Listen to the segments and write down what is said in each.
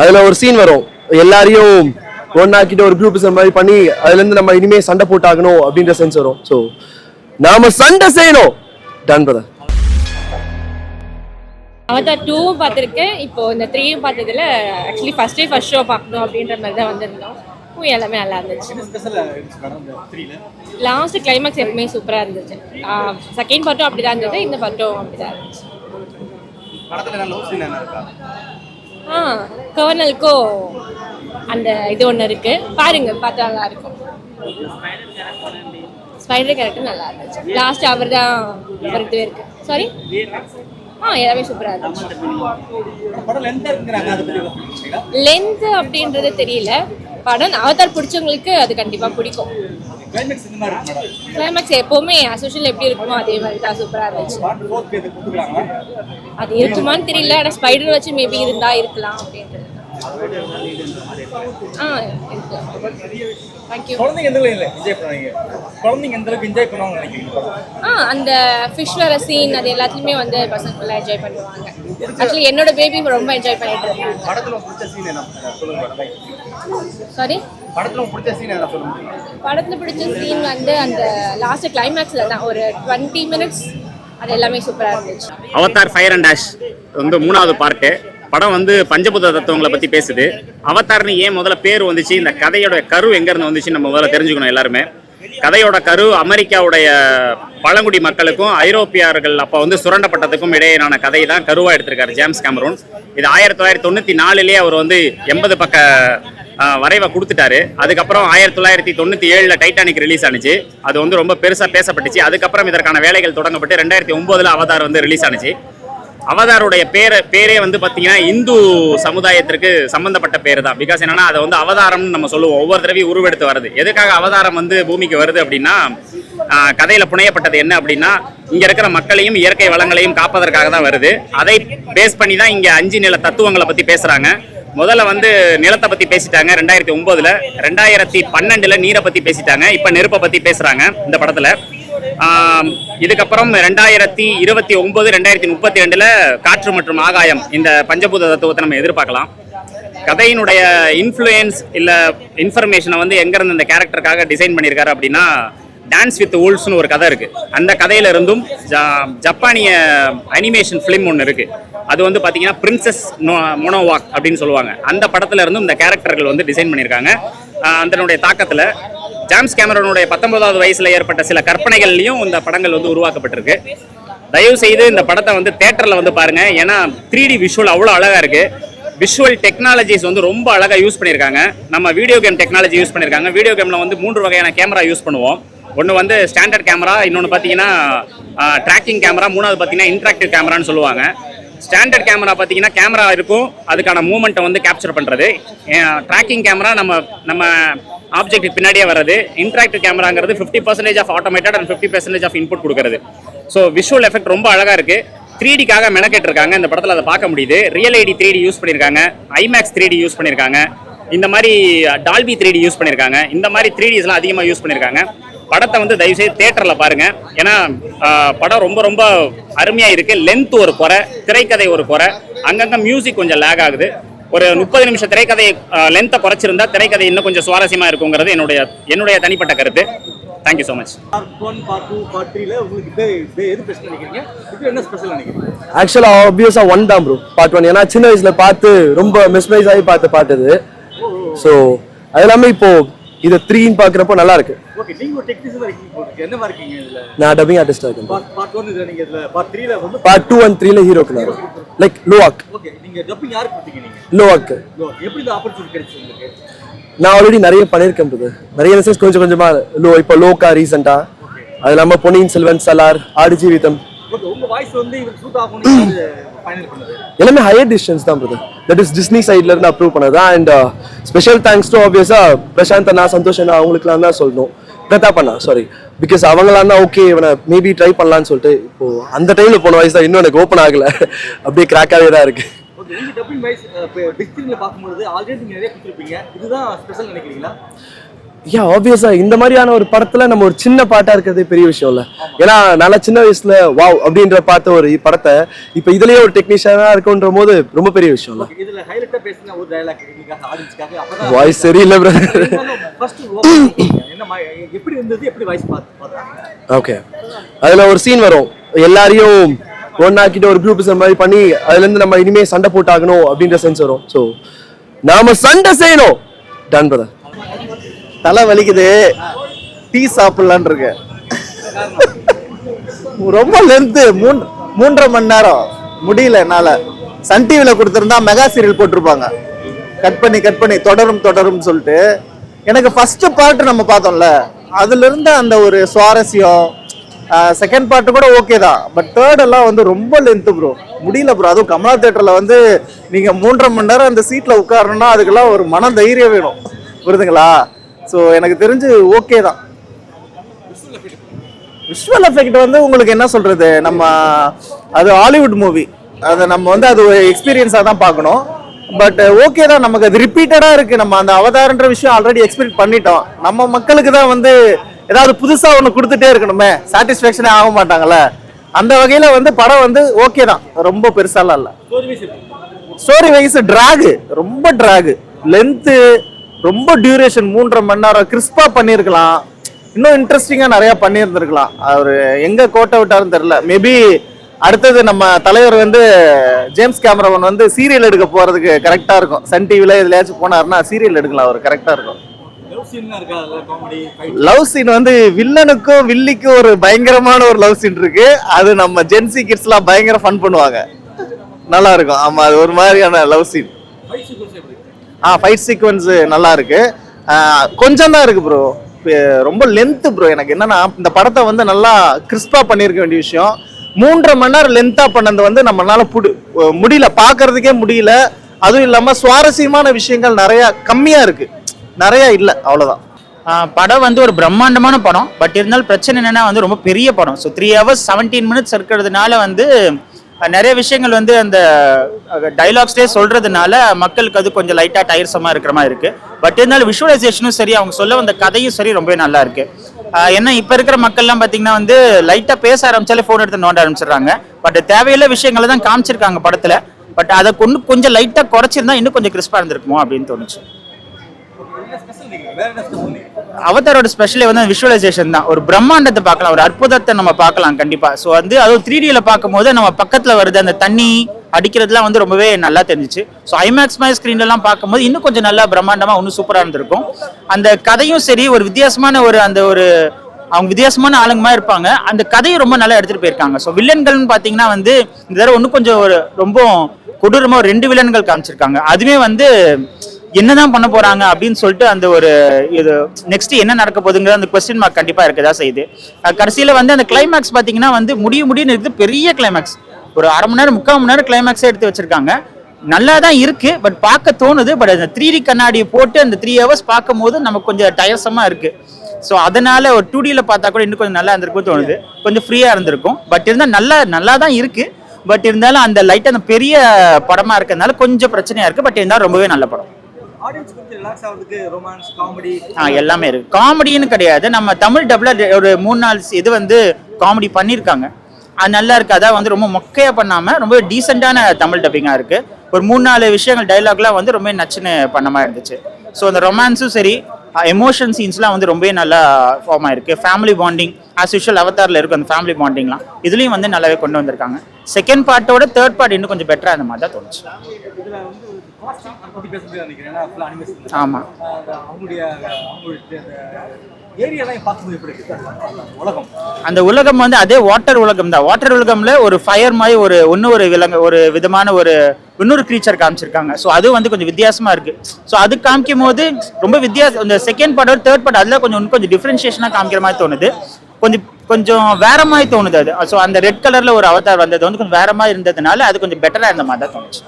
அதில் ஒரு சீன் வரும். எல்லாரையும் ஒன்னாக்கிட்டு ஒரு குரூப் மாதிரி பண்ணி அதுலேருந்து நம்ம இனிமே சண்டை போட்டாகணும் அப்படின்ற சென்ஸ் வரும். ஸோ நாம சண்டை செய்யணும். டன் பிரதர் அவதார் டூவும் பார்த்துருக்கேன். இப்போ இந்த த்ரீயும் பார்த்ததுல actually first day first show பார்க்கணும் அப்படின்ற மாதிரி தான் வந்திருந்தோம். மூவி எல்லாமே நல்லா இருந்துச்சு. லாஸ்ட் கிளைமேக்ஸ் எப்பவுமே சூப்பராக இருந்துச்சு. செகண்ட் பார்ட்டும் அப்படி தான் இருந்தது இந்த பார்ட்டும் அப்படி தான் இருந்துச்சு ஆ கவர்னலுக்கோ அந்த இது ஒன்று இருக்கு. பாருங்க பார்த்தா நல்லா இருக்கும். ஸ்பைடர் கேரக்டர் நல்லா இருந்துச்சு. லாஸ்ட் அவர் தான் ஒரு இது இருக்கு. சாரி ஆ எல்லாமே சூப்பராக இருந்துச்சு. லென்த் அப்படின்றது தெரியல. படம் அவதார் பிடிச்சவங்களுக்கு அது கண்டிப்பாக பிடிக்கும். கிளைமேக்ஸ் எப்போவுமே அசோஷியல் எப்படி இருக்குமோ அதே மாதிரி தான் சூப்பராக இருந்துச்சு. அது இருக்குமான்னு தெரியல ஆனால் ஸ்பைடர் வச்சு மேபி இருந்தா இருக்கலாம் அப்படின்றது. அந்த ஃபிஷ் வர சீன் அது எல்லாத்துலேயுமே வந்து பசங்க என்ஜாய் பண்ணுவாங்க. ஆக்சுவலி என்னோட பேபி ரொம்ப என்ஜாய் பண்ணிட்டு மேடம் சாரி படத்துல உங்களுக்கு பிடிச்ச சீன் என்ன சொல்லுங்க? படத்தில் பிடிச்ச சீன் வந்து அந்த லாஸ்ட் கிளைமேக்ஸில் தான். ஒரு டுவெண்ட்டி மினிட்ஸ் அது எல்லாமே சூப்பராக இருந்துச்சு. அவதார் ஃபயர் அண்ட் டேஷ் வந்து மூணாவது பார்ட்டு படம் வந்து பஞ்சபூத தத்துவங்களை பற்றி பேசுது. அவதார்னு ஏன் முதல்ல பேர் வந்துச்சு? இந்த கதையோட கரு எங்கேருந்து வந்துச்சு நம்ம முதல்ல தெரிஞ்சுக்கணும் எல்லாருமே. கதையோட கரு அமெரிக்காவுடைய பழங்குடி மக்களுக்கும் ஐரோப்பியர்கள் அப்போ வந்து சுரண்டப்பட்டதுக்கும் இடையிலான கதை தான் கருவாக எடுத்திருக்காரு ஜேம்ஸ் கேமரூன். இது ஆயிரத்தி தொள்ளாயிரத்தி தொண்ணூற்றி நாலுலேயே அவர் வந்து எண்பது பக்க வரைவை கொடுத்துட்டாரு. அதுக்கப்புறம் ஆயிரத்தி தொள்ளாயிரத்தி தொண்ணூற்றி ஏழில் டைட்டானிக் ரிலீஸ் ஆனிச்சு. அது வந்து ரொம்ப பெருசாக பேசப்பட்டுச்சு. அதுக்கப்புறம் இதற்கான வேலைகள் தொடங்கப்பட்டு ரெண்டாயிரத்தி ஒம்போதில் அவதார் வந்து ரிலீஸ் ஆனுச்சு. அவதாருடைய பேரை பேரே வந்து பார்த்தீங்கன்னா இந்து சமுதாயத்திற்கு சம்மந்தப்பட்ட பேர் தான் பிகாஸ் என்னன்னா அதை வந்து அவதாரம்னு நம்ம சொல்லுவோம். ஒவ்வொரு தடவையும் உருவெடுத்து வருது எதுக்காக அவதாரம் வந்து பூமிக்கு வருது அப்படின்னா கதையில் புனையப்பட்டது என்ன அப்படின்னா இங்கே இருக்கிற மக்களையும் இயற்கை வளங்களையும் காப்பதற்காக தான் வருது. அதை பேஸ் பண்ணி தான் இங்கே அஞ்சு நில தத்துவங்களை பற்றி பேசுகிறாங்க முதல்ல வந்து நிலத்தை பத்தி பேசிட்டாங்க ரெண்டாயிரத்தி ஒன்பதுல ரெண்டாயிரத்தி பன்னெண்டுல நீரை பத்தி பேசிட்டாங்க இப்ப நெருப்பை பத்தி பேசுறாங்க இந்த படத்துல. இதுக்கப்புறம் ரெண்டாயிரத்தி இருபத்தி ஒன்பது ரெண்டாயிரத்தி முப்பத்தி ரெண்டுல காற்று மற்றும் ஆகாயம் இந்த பஞ்சபூத தத்துவத்தை நம்ம எதிர்பார்க்கலாம். கதையினுடைய இன்ஃப்ளூயன்ஸ் இல்ல இன்ஃபர்மேஷனை வந்து எங்கேருந்து இந்த கேரக்டருக்காக டிசைன் பண்ணியிருக்காரு அப்படின்னா டான்ஸ் வித் ஓல்ஸ்னு ஒரு கதை இருக்குது அந்த கதையில இருந்தும் ஜா- ஜப்பானிய அனிமேஷன் ஃபிலிம் ஒன்று இருக்குது அது வந்து பார்த்தீங்கன்னா பிரின்சஸ் மோனோவாக் அப்படின்னு சொல்லுவாங்க. அந்த படத்துல இருந்தும் இந்த கேரக்டர்கள் வந்து டிசைன் பண்ணியிருக்காங்க. அதனுடைய தாக்கத்தில் ஜாம்ஸ் கேமரனுடைய பத்தொன்பதாவது வயசில் ஏற்பட்ட சில கற்பனைகள்லையும் இந்த படங்கள் வந்து உருவாக்கப்பட்டிருக்கு. தயவு செய்து இந்த படத்தை வந்து தேட்டரில் வந்து பாருங்கள் ஏன்னா த்ரீ டி விஷுவல் அவ்வளோ அழகாக இருக்குது விஷுவல் டெக்னாலஜிஸ் வந்து ரொம்ப அழகாக யூஸ் பண்ணியிருக்காங்க. நம்ம வீடியோ கேம் டெக்னாலஜி யூஸ் பண்ணியிருக்காங்க. வீடியோ கேமில் வந்து மூன்று வகையான கேமரா யூஸ் பண்ணுவோம். ஒன்று வந்து ஸ்டாண்டர்ட் கேமரா இன்னொன்று பார்த்தீங்கன்னா ட்ராக்கிங் கேமரா மூணாவது பார்த்தீங்கன்னா இன்ட்ராக்டிவ் கேமரான்னு சொல்லுவாங்க. ஸ்டாண்டர்ட் கேமரா பார்த்தீங்கன்னா கேமரா இருக்கும் அதுக்கான மூமெண்ட்டை வந்து கேப்சர் பண்ணுறது ட்ராக்கிங் கேமரா நம்ம நம்ம ஆப்ஜெக்ட் பின்னாடியே வர்றது. Interactive கேமராங்கிறது fifty percentage of automated and fifty percentage of input கொடுக்குறது. ஸோ விஷுவல் எஃபெக்ட் ரொம்ப அழகாக இருக்குது த்ரீ டிக்காக மெனக்கெட்டிருக்காங்க. இந்த படத்தில் அதை பார்க்க முடியுது. Real ID three D use பண்ணியிருக்காங்க ஐமேக்ஸ் த்ரீ டி யூஸ் பண்ணியிருக்காங்க இந்த மாதிரி டால்பி த்ரீ டி யூஸ் பண்ணியிருக்காங்க இந்த மாதிரி த்ரீ டிஸ்லாம் அதிகமாக யூஸ் பண்ணியிருக்காங்க படத்தை வந்து தயவுசெய்து தேட்டரில் பாருங்க. ஏன்னா படம் ரொம்ப ரொம்ப அருமையாக இருக்கு. லென்த் ஒரு குறை திரைக்கதை ஒரு குறை. அங்கங்கே மியூசிக் கொஞ்சம் லேக் ஆகுது. ஒரு முப்பது நிமிஷம் திரைக்கதை லென்த்தை குறைச்சிருந்தா திரைக்கதை இன்னும் கொஞ்சம் சுவாரஸ்யமாக இருக்குங்கிறது என்னுடைய என்னுடைய தனிப்பட்ட கருத்து. தேங்க்யூ ஸோ மச் ஆக்சுவலாக ஆப்வியஸாக ஒன் தான் ப்ரோ பார்ட் ஒன் ஏன்னா சின்ன வயசுல பார்த்து ரொம்ப மிஸ்மைஸ் ஆகி பார்த்து பாட்டுது ஸோ அது எல்லாமே இப்போ இதை த்ரீன்னு பார்க்குறப்போ நல்லா இருக்கு. நான் டப்பிங் ஆர்டிஸ்டாக இருக்கேன். பார்ட் டூ அண்ட் த்ரீல ஹீரோக்கு நான் லைக் லோவாக் ஓகே நீங்க டப்பிங் யாருக்கு கொடுத்தீங்க நீங்க? லோவாக்கு லோ, எப்படி இந்த ஆப்பர்ச்சுனிட்டி கிடைச்சு உங்களுக்கு? நான் ஆல்ரெடி நிறைய பண்ணியிருக்கேன். நிறைய மெசேஜ் கொஞ்சம் கொஞ்சமா லோ இப்போ லோக்கா ரீசெண்டா அது இல்லாமல் பொன்னியின் செல்வன் சலார் ஆடு ஜீவிதம் எல்லாமே ஹையர் டிஸ்டன்ஸ் தான் பிரதர் தட் இஸ் டிஸ்னி சைட்ல இருந்து அப்ரூவ் பண்ணது. அண்ட் ஸ்பெஷல் தேங்க்ஸ் டு ஆப்வியஸா பிரசாந்த் அண்ணா சந்தோஷ் அண்ணா அவங்களுக்குலாம் தான் சொல்லணும். பிரதாப் அண்ணா சாரி பிகாஸ் அவங்களாம் தான் ஓகே இவனை மேபி ட்ரை பண்ணலாம்னு சொல்லிட்டு இப்போ அந்த டைம்ல போன வயசு தான் இன்னும் எனக்கு ஓப்பன் ஆகல. அப்படியே கிராக்காவே தான் இருக்கு. இதுதான் ஸ்பெஷல் நினைக்கிறீங்களா? யா ஆப்வியஸா இந்த மாதிரியான ஒரு படத்துல நம்ம ஒரு சின்ன பாட்டா இருக்கிறதே பெரிய விஷயம் இல்ல ஏன்னா நல்லா சின்ன வயசுல வாவ் அப்படின்ற பார்த்த ஒரு படத்தை இப்ப இதுலயே ஒரு டெக்னீஷியனா இருக்குன்ற போது ரொம்ப பெரிய விஷயம் இல்ல வாய்ஸ் சரியில்லை பிரதர் ஃபர்ஸ்ட் என்ன மா- எப்படி இருந்தது எப்படி வாய்ஸ் பார்த்து பார்த்தாங்க ஓகே அதுல ஒரு சீன் வரும். எல்லாரையும் ஒன்னாக்கிட்டு ஒரு குரூப் மாதிரி பண்ணி அதுல இருந்து நம்ம இனிமே சண்டை போட்டாகணும் அப்படின்ற சென்ஸ் வரும். ஸோ நாம சண்டை செய்யணும். டன் பிரதர் தலை வலிக்குது. டீ சாப்பிடலான் இருக்கேன் ரொம்ப லென்த்து மூன் மூன்றரை மணி நேரம். முடியல என்னால். சன் டிவியில் கொடுத்துருந்தா மெகா சீரியல் போட்டிருப்பாங்க. கட் பண்ணி கட் பண்ணி தொடரும் தொடரும் சொல்லிட்டு. எனக்கு ஃபஸ்ட்டு பாட்டு நம்ம பார்த்தோம்ல. அதுலேருந்து அந்த ஒரு சுவாரஸ்யம் செகண்ட் பாட்டு கூட ஓகே தான். பட் தேர்டெல்லாம் வந்து ரொம்ப லென்த்து ப்ரோ முடியல ப்ரோ அதுவும் கமலா தேட்டரில் வந்து நீங்கள் மூன்றரை மணி நேரம் அந்த சீட்டில் உட்காரணும்னா அதுக்கெல்லாம் ஒரு மன தைரியம் வேணும். புரியுதுங்களா? ஸோ எனக்கு தெரிஞ்சு ஓகே தான். விஷுவல் எஃபெக்ட் வந்து உங்களுக்கு என்ன சொல்றது? நம்ம அது ஹாலிவுட் மூவி அதை நம்ம வந்து அது ஒரு எக்ஸ்பீரியன்ஸாக தான் பார்க்கணும். பட் ஓகே தான். நமக்கு அது ரிப்பீட்டடாக இருக்கு. நம்ம அந்த அவதாரன்ற விஷயம் ஆல்ரெடி எக்ஸ்பெக்ட் பண்ணிட்டோம். நம்ம மக்களுக்கு தான் வந்து ஏதாவது புதுசாக ஒன்று கொடுத்துட்டே இருக்கணுமே. சாட்டிஸ்ஃபேக்ஷனே ஆக மாட்டாங்கல்ல. அந்த வகையில் வந்து படம் வந்து ஓகே தான். ரொம்ப பெருசாலாம் இல்லை. ஸ்டோரி வைஸ் டிராகு ரொம்ப டிராகு லென்த்து ரொம்ப டியூரேஷன் மூன்றரை மணி நேரம் கிறிஸ்பா பண்ணியிருக்கலாம். இன்னும் இன்ட்ரெஸ்டிங்காக நிறைய பண்ணியிருந்திருக்கலாம். அவர் எங்க கோட்டை விட்டாருன்னு தெரியல. மேபி அடுத்தது நம்ம தலைவர் வந்து ஜேம்ஸ் கேமராமன் வந்து சீரியல் எடுக்க போறதுக்கு கரெக்டாக இருக்கும். சன் டிவியில் எதுலயாச்சும் போனாருன்னா சீரியல் எடுக்கலாம். அவர் கரெக்டாக இருக்கும். லவ் சீன் வந்து வில்லனுக்கும் வில்லிக்கும் ஒரு பயங்கரமான ஒரு லவ் சீன் இருக்கு. அது நம்ம ஜென்சி கிட்ஸ்லாம் பயங்கர ஃபன் பண்ணுவாங்க. நல்லா இருக்கும். ஆமா அது ஒரு மாதிரியான லவ் சீன் ஆ ஃபைட் சீக்வன்ஸ் நல்லா இருக்கு. கொஞ்சம் தான் இருக்கு ப்ரோ ரொம்ப லென்த்து ப்ரோ எனக்கு என்னன்னா இந்த படத்தை வந்து நல்லா கிறிஸ்பாக பண்ணியிருக்க வேண்டிய விஷயம். மூன்றரை மணி நேரம் லென்த்தாக பண்ணது வந்து நம்மளால புடி முடியல. பார்க்கறதுக்கே முடியல. அதுவும் இல்லாமல் சுவாரஸ்யமான விஷயங்கள் நிறையா கம்மியாக இருக்கு. நிறையா இல்லை அவ்வளோதான் படம் வந்து ஒரு பிரம்மாண்டமான படம். பட் இருந்தாலும் பிரச்சனை என்னன்னா வந்து ரொம்ப பெரிய படம். So three hours seventeen minutes இருக்கிறதுனால வந்து நிறைய விஷயங்கள் வந்து அந்த டைலாக்ஸ்லேயே சொல்றதுனால மக்களுக்கு அது கொஞ்சம் லைட்டாக டயர்ஸமாக இருக்கிற மாதிரி இருக்கு. பட் இருந்தாலும் விஷுவலைசேஷனும் சரி அவங்க சொல்ல வந்த கதையும் சரி ரொம்பவே நல்லா இருக்கு. ஏன்னா இப்போ இருக்கிற மக்கள்லாம் பார்த்தீங்கன்னா வந்து லைட்டாக பேச ஆரம்பிச்சாலே ஃபோன் எடுத்து நோண்ட ஆரம்பிச்சிடுறாங்க. பட் தேவையில்லை விஷயங்களை தான் காமிச்சிருக்காங்க படத்தில். பட் அதை கொண்டு கொஞ்சம் லைட்டாக குறைச்சிருந்தா இன்னும் கொஞ்சம் கிறிஸ்பாக இருந்திருக்குமோ அப்படின்னு தோணுச்சு என்ன ஸ்பெஷல் நீங்கள் வேற என்ன ஸ்பெஷல் நீங்கள் அவதாரோட ஸ்பெஷலே வந்து விஷுவலைசேஷன் தான். ஒரு பிரம்மாண்டத்தை பார்க்கலாம் ஒரு அற்புதத்தை நம்ம பார்க்கலாம் கண்டிப்பா. ஸோ வந்து அதுவும் த்ரீ டியில் பார்க்கும்போது நம்ம பக்கத்தில் வருது அந்த தண்ணி அடிக்கிறதுலாம் வந்து ரொம்பவே நல்லா தெரிஞ்சிச்சு. ஸோ ஐமேக்ஸ் மாதிரி ஸ்க்ரீன்லாம் பார்க்கும்போது இன்னும் கொஞ்சம் நல்லா பிரம்மாண்டமாக இன்னும் சூப்பராக இருந்திருக்கும். அந்த கதையும் சரி ஒரு வித்தியாசமான ஒரு அந்த ஒரு அவங்க வித்தியாசமான ஆளுங்க மாதிரி இருப்பாங்க. அந்த கதையும் ரொம்ப நல்லா எடுத்துட்டு போயிருக்காங்க. ஸோ வில்லன்கள்னு பார்த்தீங்கன்னா வந்து இந்த தடவை இன்னும் கொஞ்சம் ஒரு ரொம்ப கொடூரமாக ஒரு ரெண்டு வில்லன்கள் காமிச்சிருக்காங்க. அதுவே வந்து என்னதான் பண்ண போறாங்க அப்படின்னு சொல்லிட்டு அந்த ஒரு இது நெக்ஸ்ட் என்ன நடக்க போகுதுங்கிற அந்த கொஸ்டின் மார்க் கண்டிப்பா இருக்கதா செய்யுது. கடைசியில வந்து அந்த கிளைமேக்ஸ் பாத்தீங்கன்னா வந்து முடிய முடியும்னு இருக்குது பெரிய கிளைமேக்ஸ் ஒரு அரை மணி நேரம் முக்கால் மணி நேரம் கிளைமேக்ஸே எடுத்து வச்சிருக்காங்க. நல்லா தான் இருக்கு பட் பார்க்க தோணுது பட் அந்த த்ரீ டி கண்ணாடியை போட்டு அந்த த்ரீ ஹவர்ஸ் பார்க்கும் போது நமக்கு கொஞ்சம் டயர்சமா இருக்கு. ஸோ அதனால ஒரு டூ டியில் பார்த்தா கூட இன்னும் கொஞ்சம் நல்லா இருந்திருக்கும் தோணுது. கொஞ்சம் ஃப்ரீயாக இருந்திருக்கும். பட் இருந்தால் நல்லா நல்லா தான் இருக்கு. பட் இருந்தாலும் அந்த லைட் அந்த பெரிய படமாக இருக்கிறதுனால கொஞ்சம் பிரச்சனையாக இருக்குது பட் இருந்தாலும் ரொம்பவே நல்ல படம். எல்லாமே இருக்கு. காமெடின்னு கிடையாது. நம்ம தமிழ் டப்ல ஒரு மூணு நாலு இது வந்து காமெடி பண்ணியிருக்காங்க அது நல்லா இருக்கு. அதான் வந்து ரொம்ப மொக்கையா பண்ணாம ரொம்ப டீசெண்டான தமிழ் டப்பிங்கா இருக்கு. ஒரு மூணு நாலு விஷயங்கள் டைலாக்லாம் வந்து ரொம்ப நச்சுன்னு பண்ண மாதிரி இருந்துச்சு. ஸோ அந்த ரொமான்ஸும் சரி எமோஷன் சீன்ஸ்லாம் வந்து ரொம்பவே நல்லா ஃபார்ம் ஆயிருக்கு. ஃபேமிலி பாண்டிங் ஆஸ் யூஷுவல் அவதாரில் இருக்கும் அந்த ஃபேமிலி பாண்டிங்லாம் இதுலேயும் வந்து நல்லாவே கொண்டு வந்திருக்காங்க. செகண்ட் பார்ட்டோட தேர்ட் பார்ட் இன்னும் கொஞ்சம் பெட்டராக அந்த மாதிரி தான் தோணுச்சு. ஆமாம் அந்த உலகம் வந்து அதே வாட்டர் உலகம் தான். வாட்டர் உலகம்ல ஒரு ஃபயர் மாதிரி ஒரு இன்னொரு விலங்கு ஒரு விதமான ஒரு இன்னொரு க்ரீச்சர் காமிச்சிருக்காங்க. ஸோ அது வந்து கொஞ்சம் வித்தியாசமா இருக்கு. ஸோ அது காமிக்கும் போது ரொம்ப வித்தியாசம் இந்த செகண்ட் பார்ட் தேர்ட் பார்ட் அதில் கொஞ்சம் இன்னும் கொஞ்சம் டிஃப்ரென்ஷியேஷனாக காமிக்கிற மாதிரி தோணுது. கொஞ்சம் கொஞ்சம் வேற மாதிரி தோணுது அது. ஸோ அந்த ரெட் கலர்ல ஒரு அவதார் வந்தது வந்து கொஞ்சம் வேற மாதிரி இருந்ததுனால அது கொஞ்சம் பெட்டரா இருந்த மாதிரி தான் தோணுச்சு.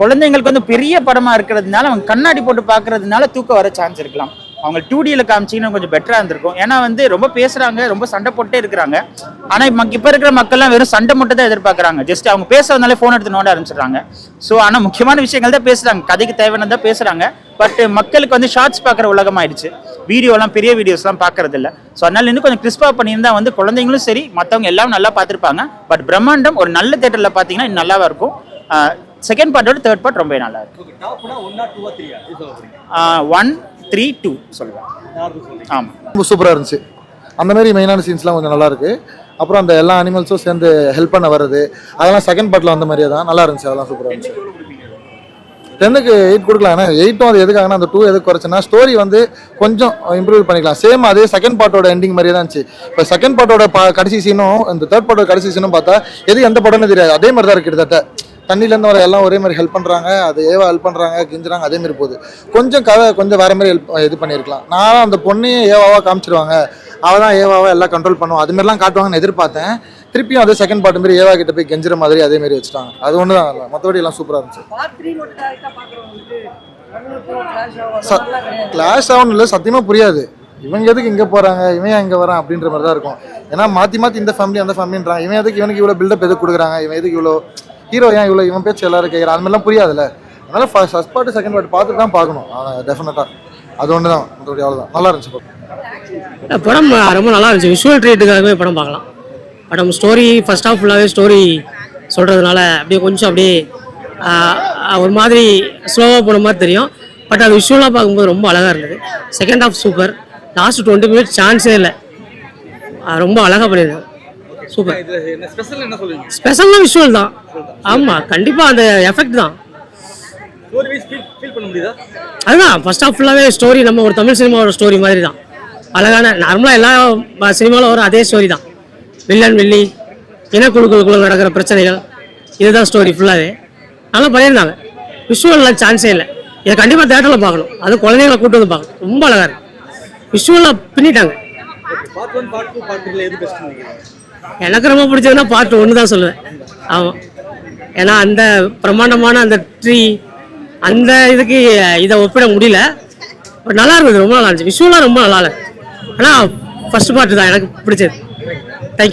குழந்தைங்களுக்கு வந்து பெரிய படமா இருக்கிறதுனால அவங்க கண்ணாடி போட்டு பார்க்கறதுனால தூக்கம் வர சான்ஸ் இருக்கலாம். அவங்க டூ டியில் காமிச்சிங்கன்னா கொஞ்சம் பெட்டராக இருந்திருக்கும். ஏன்னா வந்து ரொம்ப பேசுகிறாங்க ரொம்ப சண்டை போட்டே இருக்கிறாங்க. ஆனால் இப்ப இப்போ இருக்கிற மக்கள்லாம் வெறும் சண்டை மட்டும் தான் எதிர்பார்க்குறாங்க. ஜஸ்ட் அவங்க பேசுறதுனாலே ஃபோன் எடுத்து நோண்ட ஆரம்பிச்சிடுறாங்க. ஸோ ஆனால் முக்கியமான விஷயங்கள் தான் பேசுகிறாங்க கதைக்கு தேவையானதான் பேசுகிறாங்க பட் மக்களுக்கு வந்து ஷார்ட்ஸ் பார்க்குற உலகமாயிடுச்சு. வீடியோலாம் பெரிய வீடியோஸ்லாம் பார்க்கறது இல்ல ஸோ அதனால இன்னும் கொஞ்சம் கிறிஸ்பாக பண்ணியிருந்தா வந்து குழந்தைங்களும் சரி மற்றவங்க எல்லாம் நல்லா பார்த்துருப்பாங்க. பட் பிரம்மாண்டம் ஒரு நல்ல தேட்டரில் பார்த்தீங்கன்னா இன்னும் நல்லாவா இருக்கும். செகண்ட் பார்ட்டோட தேர்ட் பார்ட் ரொம்ப நல்லா இருக்கும் ஒன் த்ரீ டூ சொல்லுவேன் ஆமாம் ரொம்ப சூப்பராக இருந்துச்சு. அந்த மாதிரி மெயினான சீன்ஸ்லாம் கொஞ்சம் நல்லா இருக்கு. அப்புறம் அந்த எல்லா அனிமல்ஸும் சேர்ந்து ஹெல்ப் பண்ண வர்றது அதெல்லாம் செகண்ட் பார்ட்டில் வந்த மாதிரியே தான். நல்லா இருந்துச்சு அதெல்லாம் சூப்பராக இருந்துச்சு. டென்னுக்கு எயிட் கொடுக்கலாம். ஏன்னா எயிட்டும் அது எதுக்காகனா அந்த டூ எதுக்கு குறைச்சுன்னா ஸ்டோரி வந்து கொஞ்சம் இம்ப்ரூவ் பண்ணிக்கலாம். சேம் அதே செகண்ட் பார்ட்டோட எண்டிங் மாதிரியே தான் இருந்துச்சு. இப்போ செகண்ட் பார்ட்டோட பா கடைசி சீனும் இந்த தேர்ட் பார்ட்டோட கடைசி சீனும் பார்த்தா எது எந்த படம்னு தெரியாது. அதே மாதிரி தான் இருக்கு கிட்டத்தட்ட. தண்ணியிலேருந்து வர எல்லாம் ஒரே மாதிரி ஹெல்ப் பண்ணுறாங்க அது ஏவா ஹெல்ப் பண்ணுறாங்க கிஞ்சுறாங்க அதே மாதிரி போகுது. கொஞ்சம் கதை கொஞ்சம் வேற மாதிரி ஹெல்ப் இது பண்ணியிருக்கலாம். நான் அந்த பொண்ணையும் ஏவாவா காமிச்சிருவாங்க. அவள் தான் ஏவாவா எல்லாம் கண்ட்ரோல் பண்ணுவோம் அது மாதிரிலாம் காட்டுவாங்கன்னு எதிர்பார்த்தேன். திருப்பியும் அதே செகண்ட் பார்ட் மாதிரி ஏவா கிட்ட போய் கெஞ்சுற மாதிரி அதே மாதிரி வச்சுட்டாங்க. அது ஒன்று தான் இல்லை. மற்றபடி எல்லாம் சூப்பராக இருந்துச்சு. கிளாஷ் ஆகணும் இல்லை. சத்தியமாக புரியாது. இவங்க எதுக்கு இங்கே போகிறாங்க இவன் இங்கே வரான் அப்படின்ற மாதிரி தான் இருக்கும். ஏன்னா மாற்றி மாற்றி இந்த ஃபேமிலி அந்த ஃபேமிலின்றாங்க இவன் எதுக்கு இவனுக்கு இவ்வளோ பில்டப் எதுக்கு கொடுக்குறாங்க? இவன் எதுக்கு இவ்வளோ ஹீரோ ஏன் இவ்வளோ இவன் பேச்சு எல்லாரும் கேட்குறான் அது மாதிரிலாம் புரியாதுல்ல. அதனால ஃபர்ஸ்ட் பார்ட்டு செகண்ட் பார்ட் பார்த்துட்டு தான் பார்க்கணும். டெஃபினட்டாக அது ஒன்று தான். மற்றபடி அவ்வளோதான் நல்லா இருந்துச்சு படம். படம் ரொம்ப நல்லா இருந்துச்சு. விஷுவல் ட்ரீட்டுக்காகவே படம் பார்க்கலாம். படம் ஸ்டோரி ஃபர்ஸ்ட் ஆஃப் ஃபுல்லாகவே ஸ்டோரி சொல்கிறதுனால அப்படியே கொஞ்சம் அப்படியே ஒரு மாதிரி ஸ்லோவாக போன மாதிரி தெரியும். பட் அது விஷுவலாக பார்க்கும்போது ரொம்ப அழகாக இருந்தது. Second half super last twenty minutes சான்ஸே இல்லை. ரொம்ப அழகாக பண்ணியிருந்தேன் சூப்பர். ஸ்பெஷல் என்ன சொல்லுவீங்க? ஸ்பெஷலாக விஷுவல் தான். ஆமாம் கண்டிப்பாக அந்த எஃபெக்ட் தான். அதுதான் ஃபர்ஸ்ட் ஹாஃப் ஃபுல்லாகவே ஸ்டோரி நம்ம ஒரு தமிழ் சினிமாவோட ஸ்டோரி மாதிரி தான். அழகான நார்மலாக எல்லா சினிமாவில் வரும் அதே ஸ்டோரி தான். வில்லன் வில்லி இனக்குழுக்களுக்குள்ள நடக்கிற பிரச்சனைகள் இதுதான் ஸ்டோரி ஃபுல்லாகவே நல்லா பண்ணியிருந்தாங்க. விஷுவல்லாம் சான்ஸே இல்லை. இதை கண்டிப்பாக தேட்டரில் பார்க்கணும். அது குழந்தைங்களை கூட்டு வந்து பார்க்கணும். ரொம்ப அழகாக இருக்கு. விஷுவலாக பின்னிட்டாங்க. எனக்கு ரொம்ப பிடிச்சதுன்னா பாட்டு ஒன்று தான் சொல்லுவேன். ஆமாம் ஏன்னா அந்த பிரம்மாண்டமான அந்த ட்ரீ அந்த இதுக்கு இதை ஒப்பிட முடியல. பட் நல்லா இருந்தது ரொம்ப நல்லா இருந்துச்சு. விஷுவலாக ரொம்ப நல்லா இல்லை. ஆனால் ஃபர்ஸ்ட் பாட்டு தான் எனக்கு பிடிச்சது.